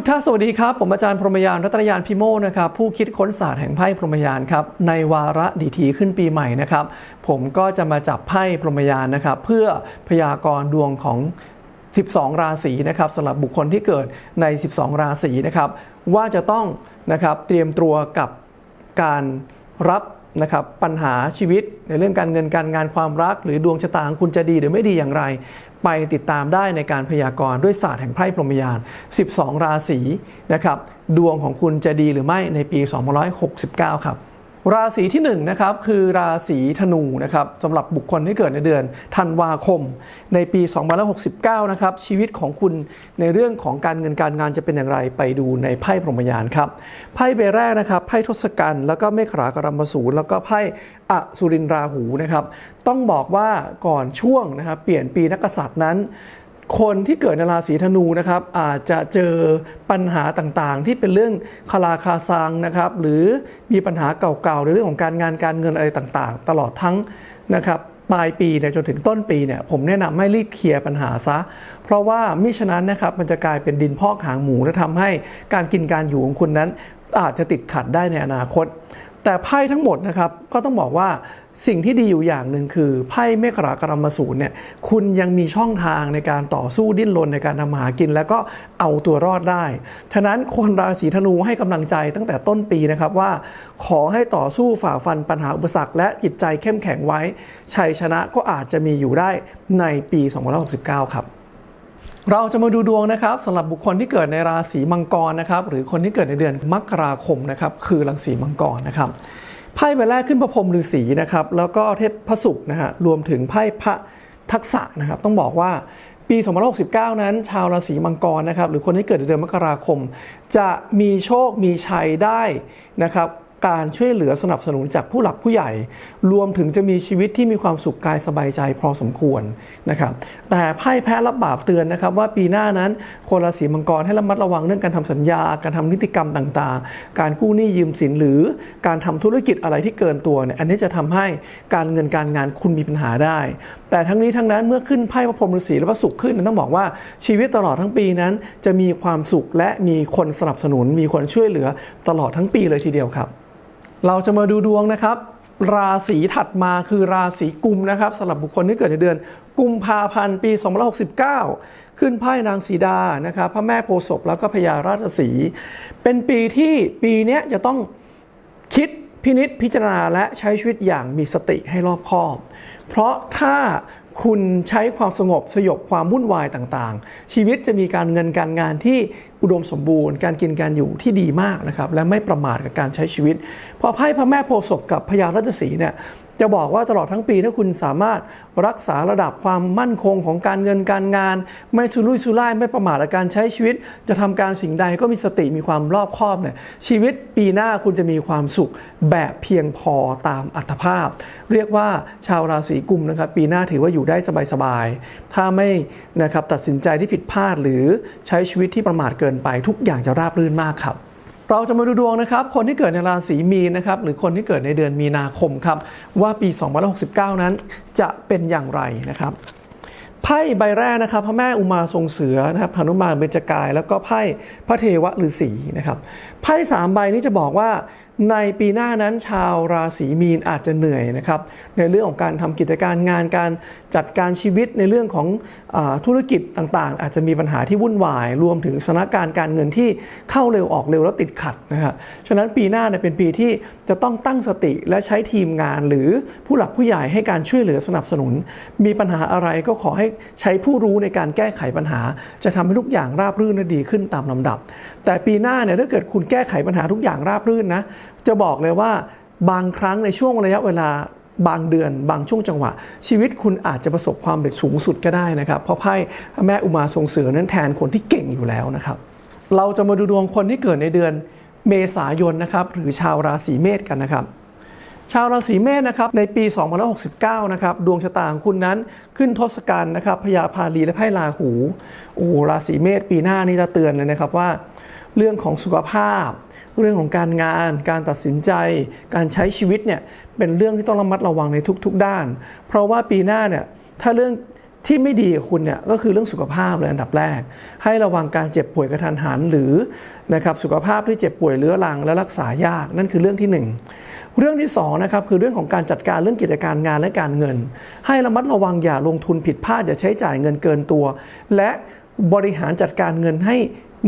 พุทธสวัสดีครับ ผมอาจารย์พรหมยานรัตนยานพิโมนะครับผู้คิดค้นศาสตร์แห่งไพ่พรหมยานครับในวาระดีทีขึ้นปีใหม่นะครับ ผมก็จะมาจับไพ่พรหมยานนะครับเพื่อพยากรณ์ดวงของ 12 ราศีนะครับสำหรับบุคคลที่เกิดใน 12 ราศีนะครับว่าจะต้องนะครับเตรียมตัวกับการรับนะครับปัญหาชีวิตในเรื่องการเงินการงานความรัก หรือดวงชะตาของคุณจะดีหรือไม่ดีอย่างไร ไปติดตามได้ในการพยากรณ์ด้วยศาสตร์แห่งไพ่พรหมยาน 12 ราศีนะครับ ดวงของคุณจะดีหรือไม่ในปี 2569 ครับ ราศีที่1นงนะครับคือราศีธนูนะครับสำหรับบุคคลที่เกิดในเดือนธันวาคม ในปี 2569 นะครับ ชีวิตของคุณในเรื่องของการเงินการงานจะเป็นอย่างไรไปดูในไพ่พรหมยานครับ ไพ่ใบแรกนะครับ ไพ่ทศกัณฐ์แล้วก็เมขรากรัมมสูรแล้วก็ไพ่อสุรินทราหูนะครับ ต้องบอกว่าก่อนช่วงนะครับเปลี่ยนปีนักษัตริย์นั้น คนที่เกิดในราศีธนูนะครับอาจจะเจอปัญหาต่างๆ ที่เป็นเรื่องคาราคาซังนะครับหรือมีปัญหาเก่าๆในเรื่องของการงานการเงินอะไรต่างๆ ตลอดทั้งนะครับปลายปีเนี่ยจนถึงต้นปีเนี่ยผมแนะนำให้รีบเคลียร์ปัญหาซะ เพราะว่ามิฉะนั้นนะครับมันจะกลายเป็นดินพอกหางหมูและทำให้การกินการอยู่ของคุณนั้นอาจจะติดขัดได้ในอนาคต แต่ไพ่ทั้งหมดนะครับก็ต้องบอกว่า สิ่งที่ดีอยู่อย่างหนึ่งคือไพ่เมฆรากรมสูรเนี่ยคุณยังมีช่องทางในการต่อสู้ดิ้นรนในการทำหากิน แล้วก็เอาตัวรอดได้ ฉะนั้นคนราศีธนูให้กำลังใจตั้งแต่ต้นปีนะครับว่า ขอให้ต่อสู้ฝ่าฟันปัญหาอุปสรรคและจิตใจเข้มแข็งไว้ ชัยชนะก็อาจจะมีอยู่ได้ในปี2569 ครับเราจะมาดูดวงนะครับสำหรับบุคคลที่เกิดในราศีมังกรนะครับหรือคนที่เกิดในเดือนมกราคมนะครับคือราศีมังกรนะครับ ไพ่ใบแรกขึ้นพระพรหมฤาษีนะครับ แล้วก็เทพพระศุกร์นะฮะรวมถึงไพ่พระทักษะนะครับ ต้องบอกว่าปี2569 นั้น ชาวราศีมังกรนะครับ หรือคนที่เกิดเดือนมกราคม จะมีโชคมีชัยได้นะครับ การช่วยเหลือสนับสนุนจากผู้หลักผู้ใหญ่ รวมถึงจะมีชีวิตที่มีความสุขกายสบายใจพอสมควรนะครับแต่ไพ่แพ้รับบาปเตือนนะครับ ว่าปีหน้านั้นคนราศีมังกรให้ระมัดระวังเรื่องการทำสัญญา การทำนิติกรรมต่างๆ การกู้หนี้ยืมสินหรือการทำธุรกิจอะไรที่เกินตัวเนี่ยอันนี้จะทำให้การเงินการงานคุณมีปัญหาได้ แต่ทั้งนี้ทั้งนั้นเมื่อขึ้นไพ่พระพรหมฤาษีและพระศุกร์ขึ้นต้องบอกว่าชีวิตตลอดทั้งปีนั้น จะมีความสุขและมีคนสนับสนุน มีคนช่วยเหลือตลอดทั้งปีเลยทีเดียวครับ เราจะมาดูดวงนะครับ ราศีถัดมาคือราศีกุมนะครับสำหรับบุคคลที่เกิดในเดือน กุมภาพันธ์ปี2569 ขึ้นไพ่นางสีดานะครับพระแม่โพศพแล้วก็พญาราชสี เป็นปีที่ปีนี้จะต้องคิดพินิษพิจารณาและใช้ชีวิตอย่างมีสติให้รอบคอบ เพราะถ้า คุณใช้ความสงบสยบความวุ่นวายต่างๆ ชีวิตจะมีการเงินการงานที่อุดมสมบูรณ์ การกินการอยู่ที่ดีมากนะครับและไม่ประมาทกับการใช้ชีวิต พอไพ่พระแม่โพศพกับพญาราชสีเนี่ย จะบอกว่าตลอดทั้งปีถ้าคุณสามารถรักษาระดับความมั่นคงของการเงินการงาน ไม่สุรุ่ยสุร่ายไม่ประมาทกับการใช้ชีวิต จะทำการสิ่งใดก็มีสติมีความรอบคอบเนี่ยชีวิตปีหน้าคุณจะมีความสุขแบบเพียงพอตามอัตภาพ เรียกว่าชาวราศีกุมนะครับปีหน้าถือว่าอยู่ได้สบายๆถ้าไม่นะครับตัดสินใจที่ผิดพลาดหรือใช้ชีวิตที่ประมาทเกินไป ทุกอย่างจะราบรื่นมากครับ เราจะมาดูดวงนะครับ คนที่เกิดในราศีมีนนะครับ หรือคนที่เกิดในเดือนมีนาคมครับ ว่าปี 2569 นั้นจะเป็นอย่างไรนะครับ ไพ่ใบแรกนะครับ พระแม่อุมาทรงเสือนะครับหนุมานเบญจกาย แล้วก็ไพ่พระเทวฤาษีนะครับ ไพ่สามใบนี้จะบอกว่า ในปีหน้านั้นชาวราศีมีนอาจจะเหนื่อยนะครับในเรื่องของการทำกิจการงานการจัดการชีวิตในเรื่องของอธุรกิจต่างๆ อาจจะมีปัญหาที่วุ่นวาย รวมถึงสถานการณ์การเงินที่เข้าเร็วออกเร็วแล้วติดขัดนะครับฉะนั้นปีหน้าเนี่ยเป็นปีที่จะต้องตั้งสติและใช้ทีมงานหรือผู้หลักผู้ใหญ่ให้การช่วยเหลือสนับสนุน มีปัญหาอะไรก็ขอให้ใช้ผู้รู้ในการแก้ไขปัญหา จะทำให้ทุกอย่างราบรื่นและดีขึ้นตามลำดับแต่ปีหน้าเนี่ยถ้าเกิดคุณแก้ไขปัญหาทุกอย่างราบรื่นนะ จะบอกเลยว่าบางครั้งในช่วงระยะเวลาบางเดือนบางช่วงจังหวะ ชีวิตคุณอาจจะประสบความสำเร็จสูงสุดก็ได้นะครับ เพราะไพ่แม่อุมาทรงเสือนั้นแทนคนที่เก่งอยู่แล้วนะครับ เราจะมาดูดวงคนที่เกิดในเดือนเมษายนนะครับหรือชาวราศีเมษกันนะครับ ชาวราศีเมษนะครับในปี 2569 นะครับดวงชะตาของคุณนั้นขึ้นทศกัณฐ์นะครับพญาพาลีและไพ่ราหูโอ้ราศีเมษปีหน้านี่จะเตือนเลยนะครับว่า เรื่องของสุขภาพ เรื่องของการงาน การตัดสินใจ การใช้ชีวิตเนี่ยเป็นเรื่องที่ต้องระมัดระวังในทุก ๆ ด้าน เพราะว่าปีหน้าเนี่ยถ้าเรื่องที่ไม่ดีกับคุณเนี่ยก็คือเรื่องสุขภาพเลยอันดับแรก ให้ระวังการเจ็บป่วยกระทันหันหรือนะครับสุขภาพที่เจ็บป่วยเรื้อรังและรักษายากนั่นคือเรื่องที่หนึ่งเรื่องที่สองนะครับคือเรื่องของการจัดการเรื่องกิจการงานและการเงิน ให้ระมัดระวังอย่าลงทุนผิดพลาดอย่าใช้จ่ายเงินเกินตัว และบริหารจัดการเงินให้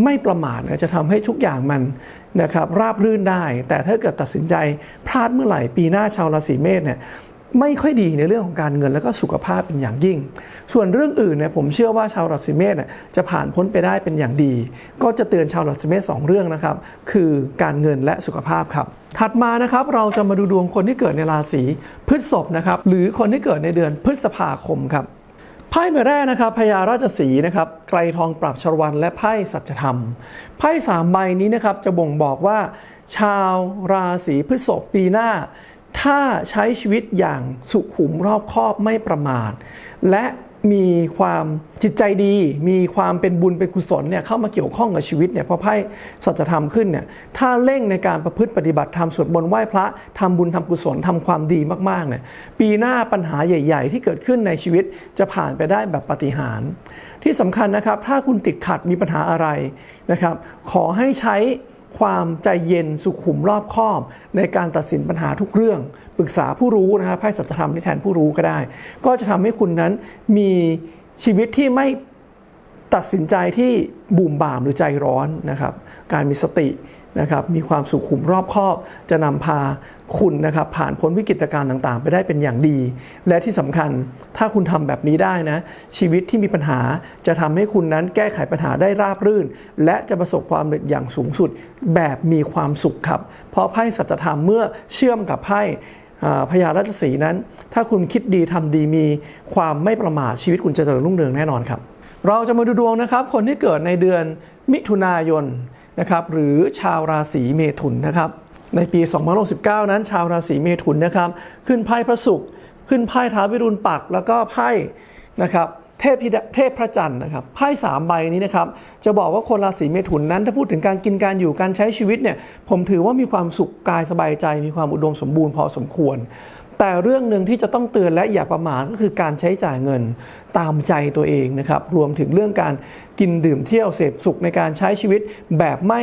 ไม่ประมาทจะทำให้ทุกอย่างมันนะครับราบรื่นได้ แต่ถ้าเกิดตัดสินใจพลาดเมื่อไหร่ ปีหน้าชาวราศีเมษเนี่ยไม่ค่อยดีในเรื่องของการเงินและก็สุขภาพเป็นอย่างยิ่ง ส่วนเรื่องอื่นเนี่ยผมเชื่อว่าชาวราศีเมษเนี่ยจะผ่านพ้นไปได้เป็นอย่างดี ก็จะเตือนชาวราศีเมษสองเรื่องนะครับ คือการเงินและสุขภาพครับ ถัดมานะครับเราจะมาดูดวงคนที่เกิดในราศีพฤษภนะครับหรือคนที่เกิดในเดือนพฤษภาคมครับ ไพ่ใบแรกนะครับพญาราชสีนะครับไกรทองปราบชรวันและไพ่สัจธรรม ไพ่สามใบนี้นะครับจะบ่งบอกว่า ชาวราศีพฤษภปีหน้า ถ้าใช้ชีวิตอย่างสุขุมรอบคอบไม่ประมาทและ มีความจิตใจดี มีความเป็นบุญเป็นกุศลเนี่ยเข้ามาเกี่ยวข้องกับชีวิตเนี่ยพอไพ่สัจธรรมขึ้นเนี่ยถ้าเร่งในการประพฤติปฏิบัติธรรมสวดมนต์ไหว้พระทำบุญทำกุศลทำความดีมากๆเนี่ยปีหน้าปัญหาใหญ่ ๆ ที่เกิดขึ้นในชีวิตจะผ่านไปได้แบบปฏิหาร ที่สำคัญนะครับถ้าคุณติดขัดมีปัญหาอะไรนะครับขอให้ใช้ ความใจเย็นสุขุมรอบคอบ ในการตัดสินปัญหาทุกเรื่อง ปรึกษาผู้รู้นะครับไพ่สัจธรรมที่แทนผู้รู้ก็ได้ ก็จะทำให้คุณนั้นมีชีวิตที่ไม่ตัดสินใจที่บุ่มบ่ามหรือใจร้อนนะครับ การมีสตินะครับ มีความสุขุมรอบคอบ จะนำพา คุณนะครับผ่านพ้นวิกฤตการณ์ต่างๆ ไปได้เป็นอย่างดี และที่สำคัญถ้าคุณทำแบบนี้ได้นะ ชีวิตที่มีปัญหาจะทำให้คุณนั้นแก้ไขปัญหาได้ราบรื่น และจะประสบความสำเร็จอย่างสูงสุดแบบมีความสุขครับ เพราะไพ่สัจธรรมเมื่อเชื่อมกับไพ่พญาราชสีนั้น ถ้าคุณคิดดีทำดีมีความไม่ประมาทชีวิตคุณจะเจริญรุ่งเรืองแน่นอนครับ เราจะมาดูดวงนะครับ คนที่เกิดในเดือนมิถุนายนนะครับหรือชาวราศีเมถุนนะครับ ในปี 2019 นั้นชาวราศีเมถุนนะครับ ขึ้นไพ่พระศุกร์ขึ้นไพ่ท้าววิรุณปัก แล้วก็ไพ่นะครับเทพเทพพระจันทร์นะครับไพ่สามใบนี้นะครับจะบอกว่าคนราศีเมถุนนั้น ถ้าพูดถึงการกินการอยู่การใช้ชีวิตเนี่ยผมถือว่ามีความสุขกายสบายใจ มีความอุดมสมบูรณ์พอสมควร แต่เรื่องหนึ่งที่จะต้องเตือนและอย่าประมาทก็คือการใช้จ่ายเงินตามใจตัวเองนะครับรวมถึงเรื่องการกินดื่มเที่ยวเสพสุขในการใช้ชีวิตแบบไม่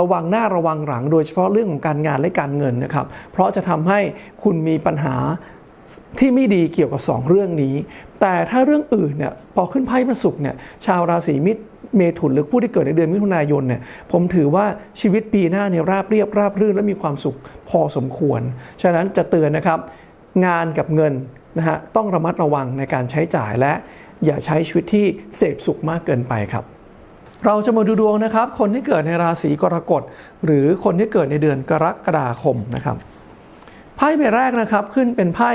ระวังหน้าระวังหลัง โดยเฉพาะเรื่องของการงานและการเงินนะครับ เพราะจะทำให้คุณมีปัญหาที่ไม่ดีเกี่ยวกับ 2 เรื่องนี้ แต่ถ้าเรื่องอื่นเนี่ยพอขึ้นไพ่พระศุกร์เนี่ยชาวราศีมิตรเมถุนหรือผู้ที่เกิดในเดือนมิถุนายนเนี่ยผมถือว่าชีวิตปีหน้าเนี่ยราบเรียบราบรื่นและมีความสุขพอสมควร ฉะนั้นจะเตือนนะครับ งานกับเงินนะฮะต้องระมัดระวังในการใช้จ่ายและอย่าใช้ชีวิตที่เสพสุขมากเกินไปครับ เราจะมาดูดวงนะครับ คนที่เกิดในราศีกรกฎหรือคนที่เกิดในเดือนกรกฎาคมนะครับ ไพ่ใบแรกนะครับขึ้นเป็นไพ่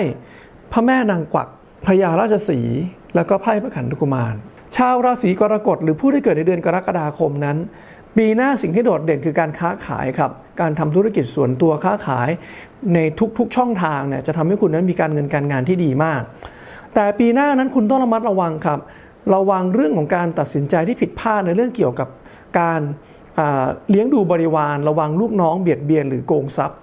พระแม่นางกวักพญาราชสีแล้วก็ไพ่พระขันธกุมาร ชาวราศีกรกฎหรือผู้ที่เกิดในเดือนกรกฎาคมนั้นปีหน้าสิ่งที่โดดเด่นคือการค้าขายครับการทำธุรกิจส่วนตัวค้าขายในทุกๆช่องทางเนี่ยจะทำให้คุณนั้นมีการเงินการงานที่ดีมาก แต่ปีหน้านั้นคุณต้องระมัดระวังครับ ระวังเรื่องของการตัดสินใจที่ผิดพลาดในเรื่องเกี่ยวกับการเลี้ยงดูบริวาร ระวังลูกน้องเบียดเบียนหรือโกงทรัพย์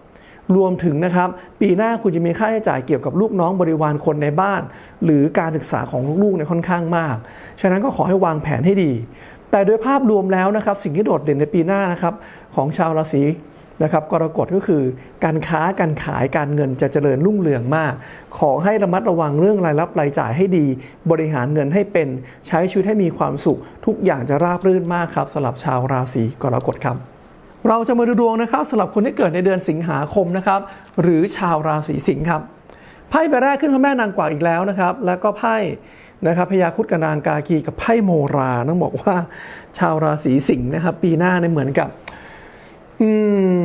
รวมถึงนะครับ ปีหน้าคุณจะมีค่าใช้จ่ายเกี่ยวกับลูกน้องบริวารคนในบ้าน หรือการศึกษาของลูกๆเนี่ยค่อนข้างมาก ฉะนั้นก็ขอให้วางแผนให้ดี แต่โดยภาพรวมแล้วนะครับ สิ่งที่โดดเด่นในปีหน้านะครับของชาวราศี นะครับกรกฎก็คือการค้าการขายการเงินจะเจริญรุ่งเรืองมาก ขอให้ระมัดระวังเรื่องรายรับรายจ่ายให้ดี บริหารเงินให้เป็นใช้ชีวิตให้มีความสุข ทุกอย่างจะราบรื่นมากครับสำหรับชาวราศีกรกฎครับเราจะมาดูดวงนะครับสำหรับคนที่เกิดในเดือนสิงหาคมนะครับ หรือชาวราศีสิงห์ครับไพ่ใบแรกขึ้นพระแม่นางกวักอีกแล้วนะครับ แล้วก็ไพ่นะครับพญาคุดกับนางกากีกับไพ่โมราต้องบอกว่า ชาวราศีสิงห์นะครับ ปีหน้าเนี่ยเหมือนกับ อืม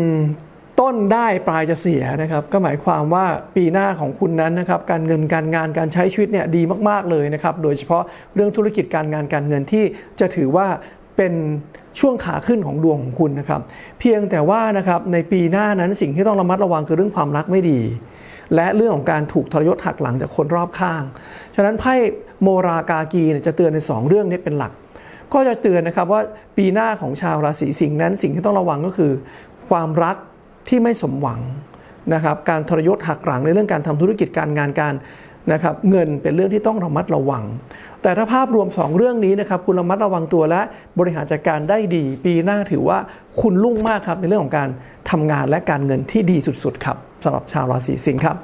ต้นได้ปลายจะเสียนะครับก็หมายความว่าปีหน้าของคุณนั้นนะครับการเงินการงานการใช้ชีวิตเนี่ยดีมากๆเลยนะครับโดยเฉพาะเรื่องธุรกิจการงานการเงินที่จะถือว่าเป็นช่วงขาขึ้นของดวงของคุณนะครับเพียงแต่ว่านะครับในปีหน้านั้นสิ่งที่ต้องระมัดระวังคือเรื่องความรักไม่ดี และเรื่องของการถูกทรยศหักหลังจากคนรอบข้าง ฉะนั้นไพ่โมรากากีเนี่ยจะเตือนในสองเรื่องนี้เป็นหลัก ก็จะเตือนนะครับว่าปีหน้าของชาวราศีสิงห์นั้นสิ่งที่ต้องระวังก็คือ ความรัก ที่ไม่สมหวังนะครับการทรยศหักหลังในเรื่องการทำธุรกิจการงานการนะครับเงินเป็นเรื่องที่ต้องระมัดระวัง แต่ถ้าภาพรวม 2 เรื่องนี้นะครับคุณระมัดระวังตัวและบริหารจัดการได้ดี ปีหน้าถือว่าคุณรุ่งมากครับในเรื่องของการทำงานและการเงินที่ดีสุดๆครับสำหรับชาวราศีสิงห์ครับ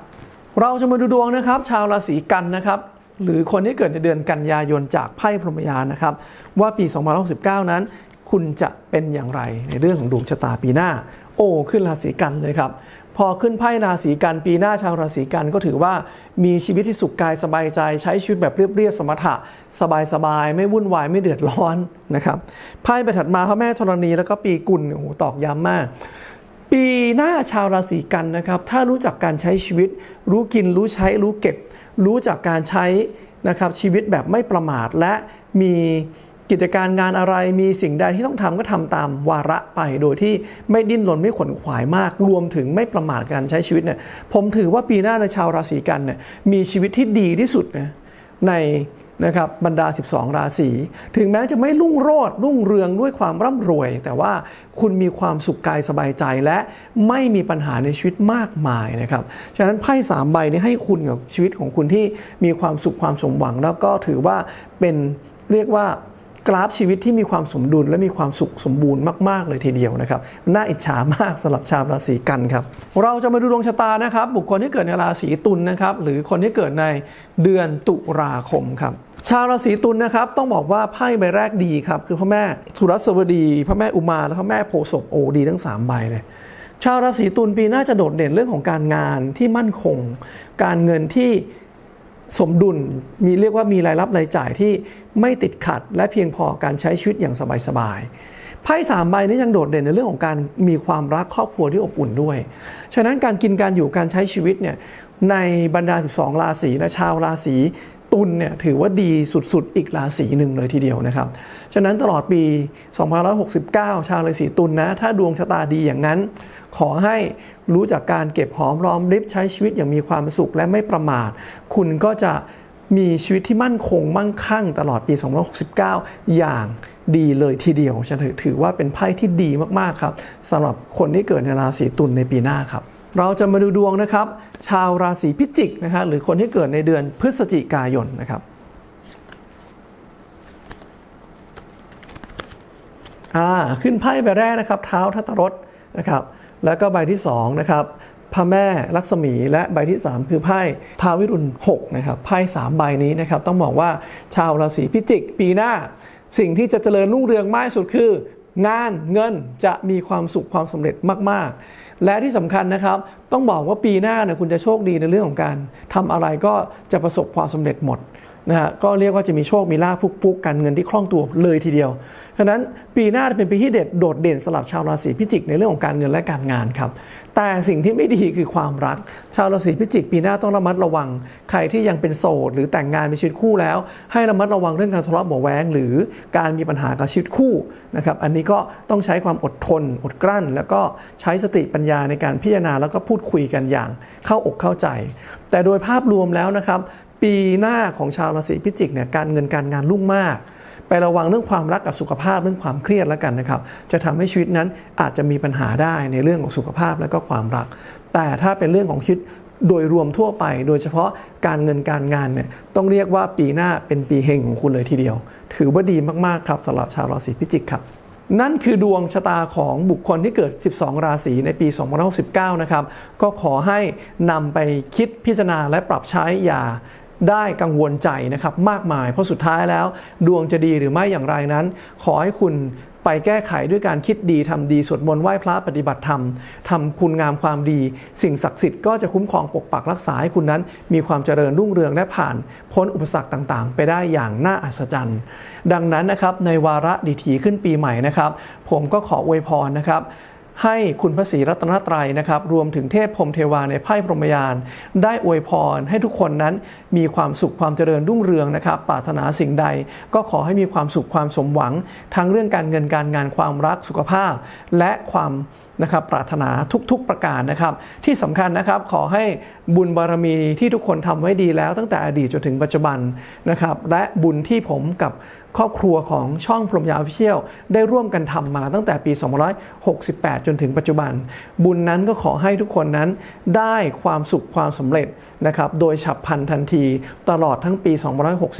เราจะมาดูดวงนะครับ ชาวราศีกันนะครับหรือคนที่เกิดในเดือนกันยายนจากไพ่พรหมยานนะครับว่าปี 2069นั้น คุณจะเป็นอย่างไรในเรื่องของดวงชะตาปีหน้า โอ้ขึ้นราศีกันเลยครับ พอขึ้นไพ่ราศีกันปีหน้าชาวราศีกันก็ถือว่ามีชีวิตที่สุขกายสบายใจใช้ชีวิตแบบเรียบๆสมถะ สบายๆ ไม่วุ่นวายไม่เดือดร้อนนะครับไพ่ไปถัดมาพระแม่ธรณีแล้วก็ปีกุลโอ้โหตอกย้ำมากปีหน้าชาวราศีกันนะครับ ถ้ารู้จักการใช้ชีวิต รู้กินรู้ใช้รู้เก็บ รู้จักการใช้นะครับชีวิตแบบไม่ประมาทและมี กิจการงานอะไรมีสิ่งใดที่ต้องทำก็ทำตามวาระไป โดยที่ไม่ดิ้นรนไม่ขวนขวายมาก รวมถึงไม่ประมาทการใช้ชีวิตเนี่ยผมถือว่าปีหน้าในชาวราศีกันเนี่ยมีชีวิตที่ดีที่สุดนะในนะครับบรรดา 12 ราศีถึงแม้จะไม่รุ่งโรจน์รุ่งเรืองด้วยความร่ำรวย แต่ว่าคุณมีความสุขกายสบายใจและไม่มีปัญหาในชีวิตมากมายนะครับฉะนั้นไพ่สามใบนี้ให้คุณกับชีวิตของคุณที่มีความสุขความสมหวัง แล้วก็ถือว่าเป็นเรียกว่า กราฟชีวิตที่มีความสมดุลและมีความสุขสมบูรณ์มาก ๆ เลยทีเดียวนะครับ น่าอิจฉามากสำหรับชาวราศีกันครับ เราจะมาดูดวงชะตานะครับ บุคคลที่เกิดในราศีตุลนะครับ หรือคนที่เกิดในเดือนตุลาคมครับชาวราศีตุลนะครับต้องบอกว่าไพ่ใบแรกดีครับคือพระแม่สุรสวดี พระแม่อุมาและพระแม่โพศพโอดีทั้งสามใบเลยชาวราศีตุลปีหน้าจะโดดเด่นเรื่องของการงานที่มั่นคง การเงินที่ สมดุลมีเรียกว่ามีรายรับรายจ่ายที่ไม่ติดขัด และเพียงพอการใช้ชีวิตอย่างสบายๆไพ่สามใบนี้ยังโดดเด่นในเรื่องของการมีความรักครอบครัวที่อบอุ่นด้วย ฉะนั้นการกินการอยู่การใช้ชีวิตเนี่ยในบรรดา 12 ราศีนะชาวราศี ตุลเนี่ยถือว่าดีสุดๆ อีกราศีหนึ่งเลยทีเดียวนะครับ ฉะนั้นตลอดปี2569 ชาวราศีตุลนะถ้าดวงชะตาดีอย่างนั้น ขอให้รู้จากการเก็บหอมรอมริบใช้ชีวิตอย่างมีความสุขและไม่ประมาท คุณก็จะมีชีวิตที่มั่นคงมั่งคั่งตลอดปี2069 อย่างดีเลยทีเดียวฉันถือว่าเป็นไพ่ที่ดีมากๆครับสำหรับคนที่เกิดในราศีตุลในปีหน้าครับ เราจะมาดูดวงนะครับ ชาวราศีพิจิกนะฮะหรือคนที่เกิดในเดือนพฤศจิกายนนะครับอ่าขึ้นไพ่ใบแรกนะครับ เท้าทัตรถนะครับ แล้วก็ใบที่2นะครับพระแม่ลักษมีและใบที่ 3 คือไพ่ท้าวิรุณ6นะครับไพ่3ใบนี้นะครับ ต้องบอกว่าชาวราศีพิจิก ปีหน้า สิ่งที่จะเจริญรุ่งเรืองมากสุดคือ งานเงินจะมีความสุขความสำเร็จมาก ๆ และที่สำคัญนะครับ ต้องบอกว่าปีหน้าเนี่ยคุณจะโชคดีในเรื่องของการทำอะไรก็จะประสบความสำเร็จหมด นะฮะก็เรียกว่าจะมีโชคมีลาภฟุกๆการเงินที่คล่องตัวเลยทีเดียวฉะนั้นปีหน้าจะเป็นปีที่เด็ดโดดเด่นสำหรับชาวราศีพิจิกในเรื่องของการเงินและการงานครับ แต่สิ่งที่ไม่ดีคือความรัก ชาวราศีพิจิก ปีหน้าต้องระมัดระวัง ใครที่ยังเป็นโสดหรือแต่งงานมีชีวิตคู่แล้ว ให้ระมัดระวังเรื่องการทะเลาะเบาแวงหรือการมีปัญหากับชีวิตคู่นะครับอันนี้ก็ต้องใช้ความอดทน อดกลั้น แล้วก็ใช้สติปัญญาในการพิจารณาแล้วก็พูดคุยกันอย่างเข้าอกเข้าใจ แต่โดยภาพรวมแล้วนะครับ ปีหน้าของชาวราศีพิจิกเนี่ยการเงินการงานรุ่งมาก ไประวังเรื่องความรักกับสุขภาพเรื่องความเครียดแล้วกันนะครับ จะทำให้ชีวิตนั้นอาจจะมีปัญหาได้ในเรื่องของสุขภาพและก็ความรัก แต่ถ้าเป็นเรื่องของชีวิตโดยรวมทั่วไป โดยเฉพาะการเงินการงานเนี่ยต้องเรียกว่าปีหน้าเป็นปีเฮงของคุณเลยทีเดียว ถือว่าดีมากๆครับสำหรับชาวราศีพิจิกครับนั่นคือดวงชะตาของบุคคลที่เกิด 12 ราศีในปี 2569 นะครับ ก็ขอให้นำไปคิดพิจารณาและปรับใช้อย่า ได้กังวลใจนะครับมากมาย เพราะสุดท้ายแล้ว ดวงจะดีหรือไม่อย่างไรนั้น ขอให้คุณไปแก้ไขด้วยการคิดดีทำดีสวดมนต์ไหว้พระปฏิบัติธรรมทำคุณงามความดี สิ่งศักดิ์สิทธิ์ก็จะคุ้มครองปกปักรักษาให้คุณนั้น มีความเจริญรุ่งเรืองและผ่านพ้นอุปสรรคต่างๆ ไปได้อย่างน่าอัศจรรย์ ดังนั้นนะครับในวาระดิถีขึ้นปีใหม่นะครับ ผมก็ขออวยพรนะครับ ให้คุณพระศรีรัตนตรัยนะครับ รวมถึงเทพพรมเทวาในไพ่พรหมยาน ได้อวยพรให้ทุกคนนั้นมีความสุขความเจริญรุ่งเรืองนะครับ ปรารถนาสิ่งใด ก็ขอให้มีความสุขความสมหวัง ทั้งเรื่องการเงินการงานความรักสุขภาพ และความนะครับปรารถนาทุกๆประการนะครับ ที่สำคัญนะครับขอให้ บุญบารมีที่ทุกคนทำไว้ดีแล้วตั้งแต่อดีตจนถึงปัจจุบันนะครับและบุญที่ผมกับครอบครัวของช่องพรมยาออฟฟิเชียลได้ร่วมกันทำมาตั้งแต่ปี 2568 จนถึงปัจจุบัน บุญนั้นก็ขอให้ทุกคนนั้นได้ความสุขความสำเร็จนะครับโดยฉับพลันทันทีตลอดทั้งปี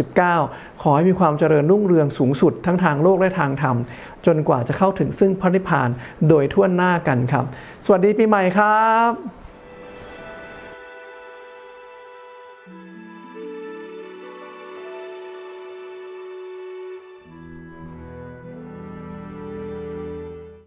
2569 ขอให้มีความเจริญรุ่งเรืองสูงสุดทั้งทางโลกและทางธรรม จนกว่าจะเข้าถึงซึ่งพระนิพพานโดยทั่วหน้ากันครับ สวัสดีปีใหม่ครับ